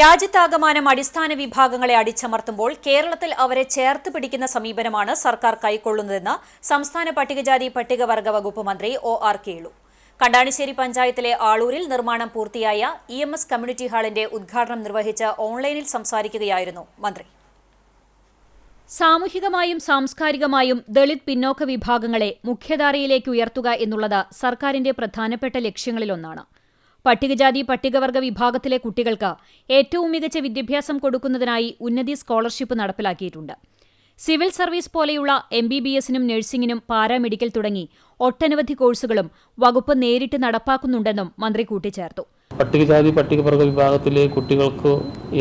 രാജ്യത്താകമാനം അടിസ്ഥാന വിഭാഗങ്ങളെ അടിച്ചമർത്തുമ്പോൾ കേരളത്തിൽ അവരെ ചേർത്ത് പിടിക്കുന്ന സമീപനമാണ് സർക്കാർ കൈക്കൊള്ളുന്നതെന്ന് സംസ്ഥാന പട്ടികജാതി പട്ടികവർഗ വകുപ്പ് മന്ത്രി ഒ ആർ കേളു. കണ്ടാണിശ്ശേരി പഞ്ചായത്തിലെ ആളൂരിൽ നിർമ്മാണം പൂർത്തിയായ ഇ എം എസ് കമ്മ്യൂണിറ്റി ഹാളിന്റെ ഉദ്ഘാടനം നിർവഹിച്ച് ഓൺലൈനിൽ സംസാരിക്കുകയായിരുന്നു മന്ത്രി. സാമൂഹികമായും സാംസ്കാരികമായും ദളിത് പിന്നോക്ക വിഭാഗങ്ങളെ മുഖ്യധാരയിലേക്ക് ഉയർത്തുക എന്നുള്ളത് സർക്കാരിന്റെ പ്രധാനപ്പെട്ട ലക്ഷ്യങ്ങളിലൊന്നാണ്. പട്ടികജാതി പട്ടികവർഗ വിഭാഗത്തിലെ കുട്ടികൾക്ക് ഏറ്റവും മികച്ച വിദ്യാഭ്യാസം കൊടുക്കുന്നതിനായി ഉന്നതി സ്കോളർഷിപ്പ് നടപ്പിലാക്കിയിട്ടുണ്ട്. സിവിൽ സർവീസ് പോലെയുള്ള എം ബി ബി എസിനും നഴ്സിംഗിനും പാരാമെഡിക്കൽ തുടങ്ങി ഒട്ടനവധി കോഴ്സുകളും വകുപ്പ് നേരിട്ട് നടപ്പാക്കുന്നുണ്ടെന്നും മന്ത്രി കൂട്ടിച്ചേർത്തു. പട്ടികജാതി പട്ടികവർഗ വിഭാഗത്തിലെ കുട്ടികൾക്ക്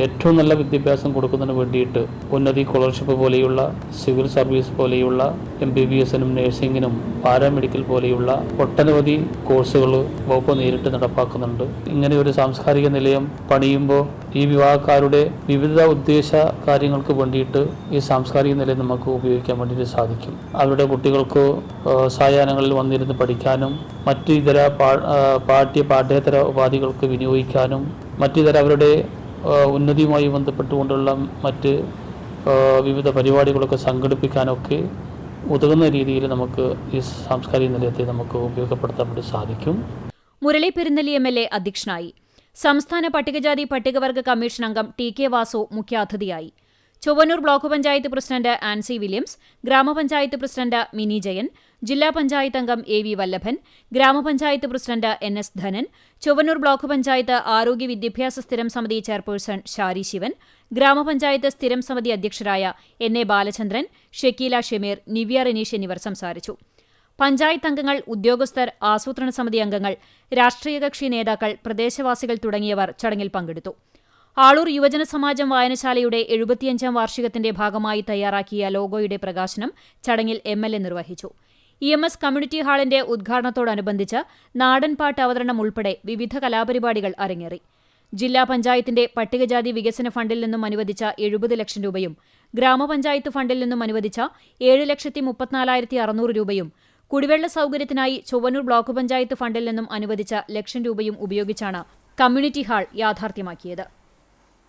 ഏറ്റവും നല്ല വിദ്യാഭ്യാസം കൊടുക്കുന്നതിന് വേണ്ടിയിട്ട് ഉന്നതി സ്കോളർഷിപ്പ് പോലെയുള്ള സിവിൽ സർവീസ് പോലെയുള്ള എം ബി ബി എസിനും നഴ്സിംഗിനും പാരാമെഡിക്കൽ പോലെയുള്ള ഒട്ടനവധി കോഴ്സുകൾ വകുപ്പ് നേരിട്ട് നടപ്പാക്കുന്നുണ്ട്. ഇങ്ങനെ ഒരു സാംസ്കാരിക നിലയം പണിയുമ്പോൾ ഈ വിഭാഗക്കാരുടെ വിവിധ ഉദ്ദേശ കാര്യങ്ങൾക്ക് വേണ്ടിയിട്ട് ഈ സാംസ്കാരിക നിലയം നമുക്ക് ഉപയോഗിക്കാൻ വേണ്ടിയിട്ട് സാധിക്കും. അവരുടെ കുട്ടികൾക്ക് സായാഹ്നങ്ങളിൽ വന്നിരുന്ന് പഠിക്കാനും മറ്റ് ഇതര പാഠ്യ പാഠ്യേതര ഉപാധികൾക്ക് വിനിയോഗിക്കാനും മറ്റിതര അവരുടെ ഉന്നതിയുമായി ബന്ധപ്പെട്ടുകൊണ്ടുള്ള മറ്റ് വിവിധ പരിപാടികളൊക്കെ സംഘടിപ്പിക്കാനൊക്കെ ഉതകുന്ന രീതിയിൽ നമുക്ക് ഈ സാംസ്കാരിക നിലയത്തെ നമുക്ക് ഉപയോഗപ്പെടുത്താൻ വേണ്ടി സാധിക്കും. Murali Perunnali M L A അധ്യക്ഷനായി. സംസ്ഥാന പട്ടികജാതി പട്ടികവർഗ കമ്മീഷൻ അംഗം ടി കെ വാസു മുഖ്യാതിഥിയായി. Chowannur block panchayat president Ancy Williams ഗ്രാമപഞ്ചായത്ത് പ്രസിഡന്റ് മിനി ജയൻ ജില്ലാ പഞ്ചായത്ത് അംഗം എ വി വല്ലഭൻ ഗ്രാമപഞ്ചായത്ത് president N S Dhanan Chowannur block panchayat ആരോഗ്യ വിദ്യാഭ്യാസ സ്ഥിരം സമിതി ചെയർപേഴ്സൺ ഷാരി ശിവൻ ഗ്രാമപഞ്ചായത്ത് സ്ഥിരം സമിതി അധ്യക്ഷരായ എൻ എ ബാലചന്ദ്രൻ ഷക്കീല ഷെമീർ നിവ്യ റനീഷ് എന്നിവർ സംസാരിച്ചു. പഞ്ചായത്ത് അംഗങ്ങൾ ഉദ്യോഗസ്ഥർ ആസൂത്രണ സമിതി അംഗങ്ങൾ രാഷ്ട്രീയ കക്ഷി നേതാക്കൾ പ്രദേശവാസികൾ തുടങ്ങിയവർ ചടങ്ങിൽ പങ്കെടുത്തു. ആളൂർ യുവജന സമാജം വായനശാലയുടെ എഴുപത്തിയഞ്ചാം വാർഷികത്തിന്റെ ഭാഗമായി തയ്യാറാക്കിയ ലോഗോയുടെ പ്രകാശനം ചടങ്ങിൽ എ നിർവഹിച്ചു. ഇ എം എസ് കമ്മ്യൂണിറ്റി ഹാളിന്റെ ഉദ്ഘാടനത്തോടനുബന്ധിച്ച് നാടൻപാട്ട് അവതരണം ഉൾപ്പെടെ വിവിധ കലാപരിപാടികൾ അരങ്ങേറി. ജില്ലാ പഞ്ചായത്തിന്റെ പട്ടികജാതി വികസന ഫണ്ടിൽ നിന്നും അനുവദിച്ച എഴുപത് ലക്ഷം രൂപയും ഗ്രാമപഞ്ചായത്ത് ഫണ്ടിൽ നിന്നും അനുവദിച്ച ഏഴ് ലക്ഷത്തി മുപ്പത്തിനാലായിരത്തി അറുന്നൂറ് രൂപയും കുടിവെള്ള സൗകര്യത്തിനായി ചൊവ്വന്നൂർ ബ്ലോക്ക് പഞ്ചായത്ത് ഫണ്ടിൽ നിന്നും അനുവദിച്ച ലക്ഷം രൂപയും ഉപയോഗിച്ചാണ് കമ്മ്യൂണിറ്റി ഹാൾ യാഥാർത്ഥ്യമാക്കിയത്.